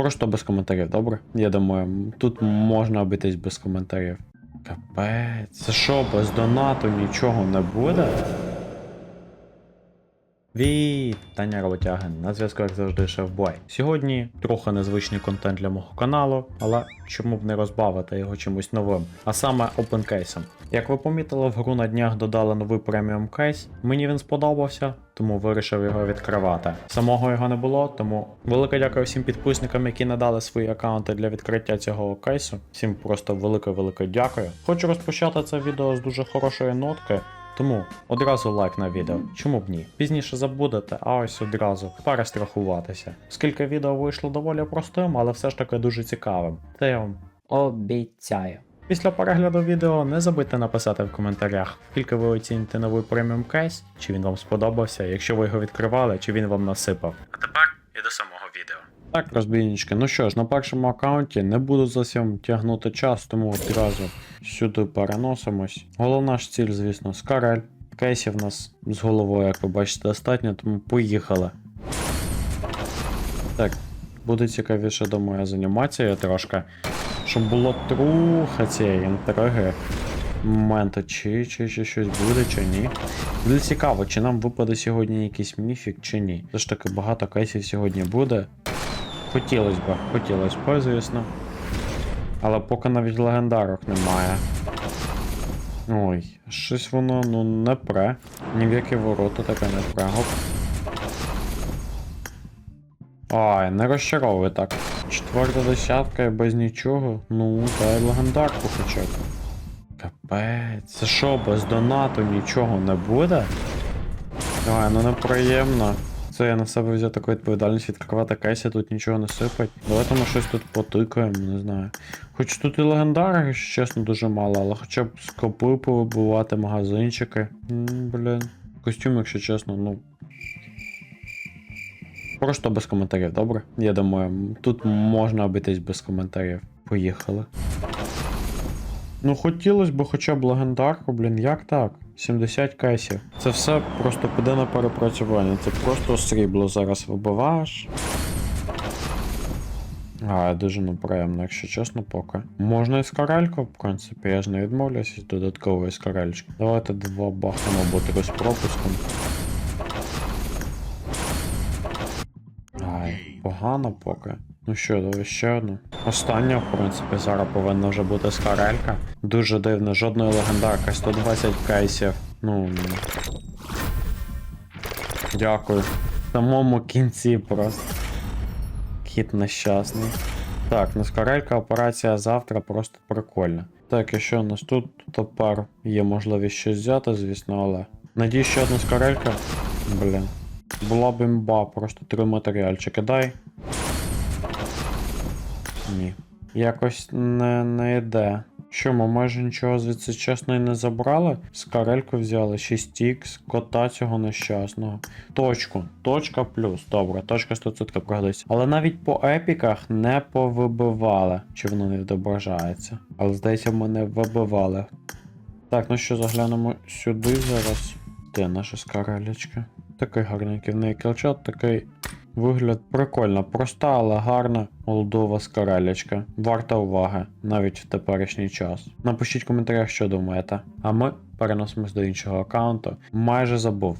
Просто без коментарів, добре? Я думаю, тут можна обійтись без коментарів. Капець. Це що, без донату нічого не буде? Вітання роботяги, на зв'язку як завжди Шефбой. Сьогодні трохи незвичний контент для мого каналу, але чому б не розбавити його чимось новим, а саме опенкейсом. Як ви помітили, в гру на днях додали новий преміум кейс. Мені він сподобався, тому вирішив його відкривати. Самого його не було, тому велике дякую всім підписникам, які надали свої аккаунти для відкриття цього кейсу. Всім просто велике-велике дякую. Хочу розпочати це відео з дуже хорошої нотки. Тому одразу лайк на відео. Чому б ні? Пізніше забудете, а ось одразу перестрахуватися. Оскільки відео вийшло доволі простим, але все ж таки дуже цікавим. Це я вам обіцяю. Після перегляду відео не забудьте написати в коментарях, скільки ви оціните новий преміум кейс, чи він вам сподобався, якщо ви його відкривали, чи він вам насипав. А тепер і до самого відео. Так, розбійнички, ну що ж, на першому аккаунті не буду зовсім тягнути час, тому одразу сюди переносимось. Головна ж ціль, звісно, скарель. Кейсів у нас з головою, як ви бачите, достатньо, тому поїхали. Так, буде цікавіше, думаю, з анімацією трошки. Щоб було трохи цієї інтриги. Моменту, чи, чи, чи щось буде, чи ні. Буде цікаво, чи нам випаде сьогодні якийсь міфік, чи ні. Все ж таки багато кейсів сьогодні буде. Хотілося б, хотілося б, звісно. Але поки навіть легендарок немає. Ой, щось воно ну не пре. Ні в які ворота таке не пре. Гоп. Ай, не розчаровуй так. Четверта десятка і без нічого. Ну, дай легендарку хоча б. Капець. Це що, без донату нічого не буде? Ай, ну неприємно. Це я на себе взяв таку відповідальність відкривати кейси, тут нічого не сипать. Давайте ми щось тут потикаємо, не знаю. Хоч тут і легендари, чесно, дуже мало, але хоча б скопи повибивати, магазинчики. Блін. Костюм, якщо чесно, ну. Просто без коментарів, добре? Я думаю, тут можна обійтись без коментарів. Поїхали. Ну, хотілося б хоча б легендарку, блін, як так? 70 кейсів. Це все просто піде на перепрацювання. Це просто срібло зараз вибиваєш. А, дуже неприємно, якщо чесно, поки. Можна і скарельку, в принципі, я ж не відмовлюсь від додаткової скарельчки. Давайте два бахнемо бутери з пропуском. Ай, погано поки. Ну що, давай ще одну. Остання, в принципі, зараз повинна вже бути скарелька. Дуже дивно, жодної легендарки, 120 кейсів. Ну. Дякую. В самому кінці просто. Кіт нещасний. Так, ну скарелька операція завтра просто прикольна. Так, і що у нас тут? Тепер є можливість щось взяти, звісно, але. Надію, ще одна скарелька. Блін. Була б імба, просто три матеріальчики дай. Ні. Якось не, не йде. Ми майже нічого звідси чесно і не забрали? Скарельку взяли, 6х, кота цього нещасного. Точку. Точка плюс. Добре, точка 100% пригодиться. Але навіть по епіках не повибивали. Чи воно не відображається? Але здається, ми не вибивали. Так, ну що, заглянемо сюди зараз. Де наша скарелечка? Такий гарненький в неї кілчат, такий вигляд прикольно, проста, але гарна молдова скарелечка. Варта уваги, навіть в теперішній час. Напишіть в коментарях, що думаєте. А ми переносимось до іншого аккаунту. Майже забув.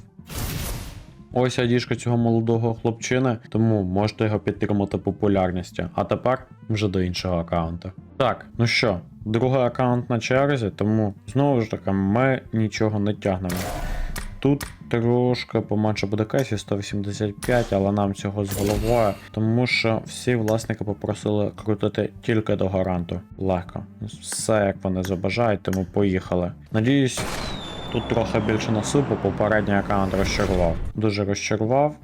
Ось одіжка цього молодого хлопчини, тому можете його підтримати популярністю. А тепер вже до іншого аккаунту. Так, ну що, другий аккаунт на черзі, тому знову ж таки ми нічого не тягнемо. Тут трошки поменше буде кейсів 185, але нам цього з головою, тому що всі власники попросили крутити тільки до гаранту. Легко. Все як вони забажають, тому поїхали. Надіюсь, тут трохи більше насипу, попередній аккаунт розчарував. Дуже розчарував.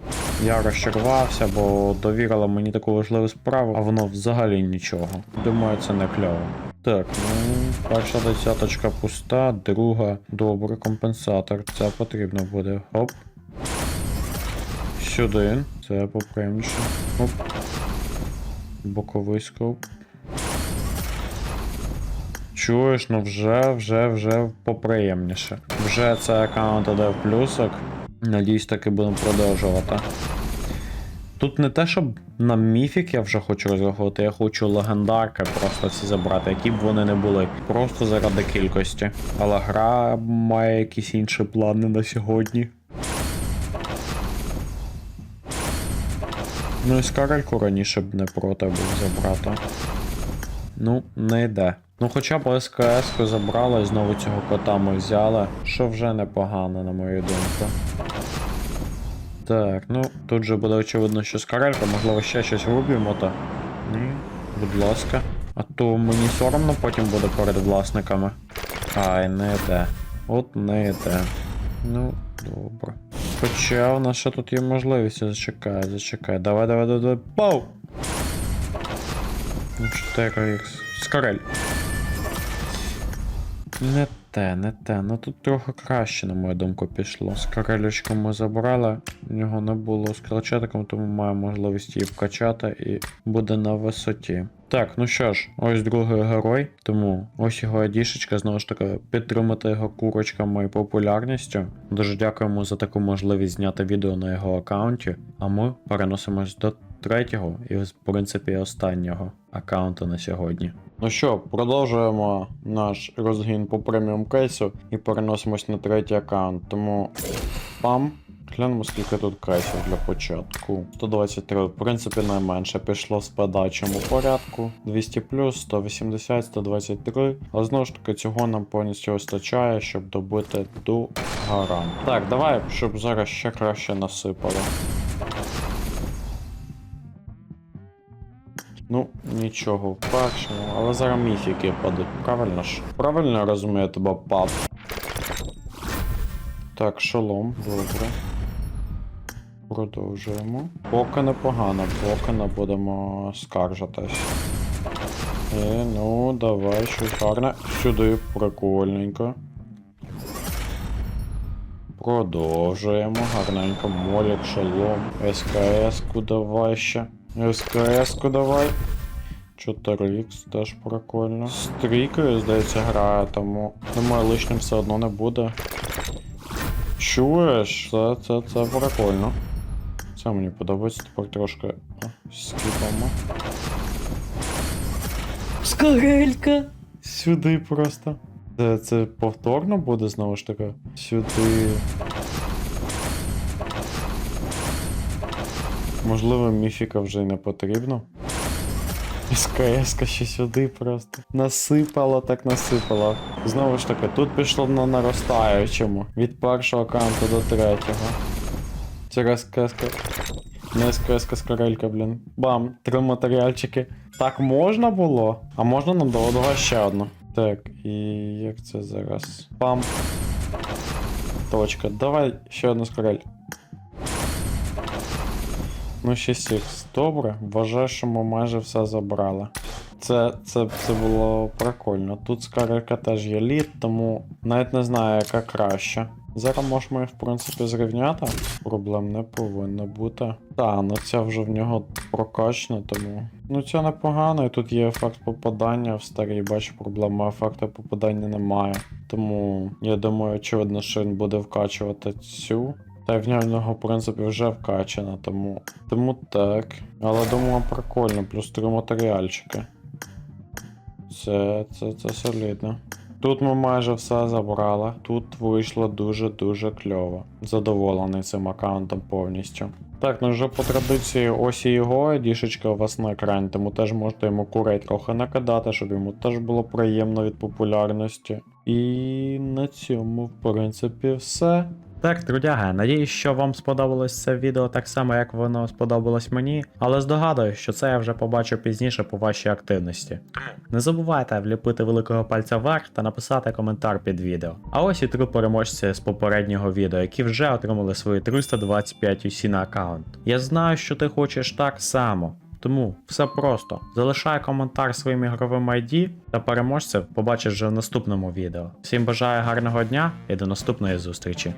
Я розчарувався, бо довірили мені таку важливу справу, а воно взагалі нічого. Думаю, це не кльово. Так, ну, перша десяточка пуста, друга добрий компенсатор. Це потрібно буде. Оп. Сюди. Це поприємніше. Оп. Боковий скоп. Чуєш, ну вже, вже, вже поприємніше. Вже це аккаунт іде в плюсик. Надіюсь, таки будемо продовжувати. Тут не те, щоб на міфік я вже хочу розрахувати, я хочу легендарки просто всі забрати, які б вони не були. Просто заради кількості. Але гра має якісь інші плани на сьогодні. Ну і скарельку раніше б не проти був забрати. Ну, не йде. Ну хоча б СКС забрали, і знову цього кота ми взяли, що вже непогано, на мою думку. Так, ну тут же буде очевидно, що скарелька, можливо, ще щось врубимо, то. Ні, будь ласка. А то мені соромно потім буде перед власниками. Ай, не йде. От не йде. Ну, добре. Хоча у нас ще тут є можливість, зачекай, зачекай. Давай, давай, давай, давай. Пау! Ну, 4х. Скорель. Не те, не те. Ну тут трохи краще, на мою думку, пішло. Скорелючку ми забрали, в нього не було з скрочатиком, тому маємо можливість її вкачати і буде на висоті. Так, ну що ж, ось другий герой, тому ось його адішечка, знову ж таки, підтримати його курочками і популярністю. Дуже дякуємо за таку можливість зняти відео на його аккаунті, а ми переносимось до третього і, в принципі, останнього аккаунту на сьогодні. Ну що, продовжуємо наш розгін по преміум кейсу і переносимось на третій аккаунт. Тому пам. Глянемо, скільки тут кейсів для початку. 123, в принципі, найменше пішло в спадачому порядку. 200 плюс, 180, 123. Але знову ж таки, цього нам повністю вистачає, щоб добити до гаранту. Так, давай, щоб зараз ще краще насипало. Ну, нічого в першому, але зараз міфіки падуть, правильно ж? Правильно розумію тебе, пап. Так, шолом, добре. Продовжуємо. Поки непогано, поки не будемо скаржитись. І, ну, давай, щось гарне. Сюди, прикольненько. Продовжуємо. Гарненько. Молік, шолом. СКС-ку давай ще. СКС-ку давай. 4х теж прикольно. З здається, грає, тому думаю, лишнім все одно не буде. Чуєш? Це, це, це прикольно. Це мені подобається тепер трошки скіпаємо. Скорелька. Сюди просто. Це, це повторно буде знову ж таки. Сюди. Можливо, міфіка вже й не потрібно. СКС ще сюди просто. Насипало, так насипало. Знову ж таки, тут пішло на наростаючому. Від першого аккаунту до третього. Це СКС. Не СКС скорелька, блін. Бам, три матеріальчики. Так можна було? А можна нам до одного ще одну. Так, і як це зараз? Пам. Точка. Давай ще одну скорель. Ну, 6х. Добре. Вважаю, що ми майже все забрали. Це, це, це було прикольно. Тут скарелька теж є лід, тому навіть не знаю, яка краще. Зараз можемо їх, в принципі, зрівняти. Проблем не повинно бути. Та, ну ця вже в нього прокачана, тому. Ну це непогано, і тут є ефект попадання в старій, бачу, проблеми ефекту попадання немає. Тому я думаю, очевидно, що він буде вкачувати цю. Та й в нього, в принципі, вже вкачана, тому. Тому так. Але думаю, прикольно, плюс три матеріальчики. Це, це, це солідно. Тут ми майже все забрали. Тут вийшло дуже-дуже кльово. Задоволений цим аккаунтом повністю. Так, ну вже по традиції ось і його дішечка у вас на екрані, тому теж можете йому курей трохи накидати, щоб йому теж було приємно від популярності. І на цьому, в принципі, все. Так, трудяги, надіюсь, що вам сподобалось це відео так само, як воно сподобалось мені, але здогадуюсь, що це я вже побачу пізніше по вашій активності. Не забувайте вліпити великого пальця вверх та написати коментар під відео. А ось і три переможці з попереднього відео, які вже отримали свої 325 усі на аккаунт. Я знаю, що ти хочеш так само. Тому все просто. Залишай коментар своїм ігровим ID та переможців побачиш вже в наступному відео. Всім бажаю гарного дня і до наступної зустрічі.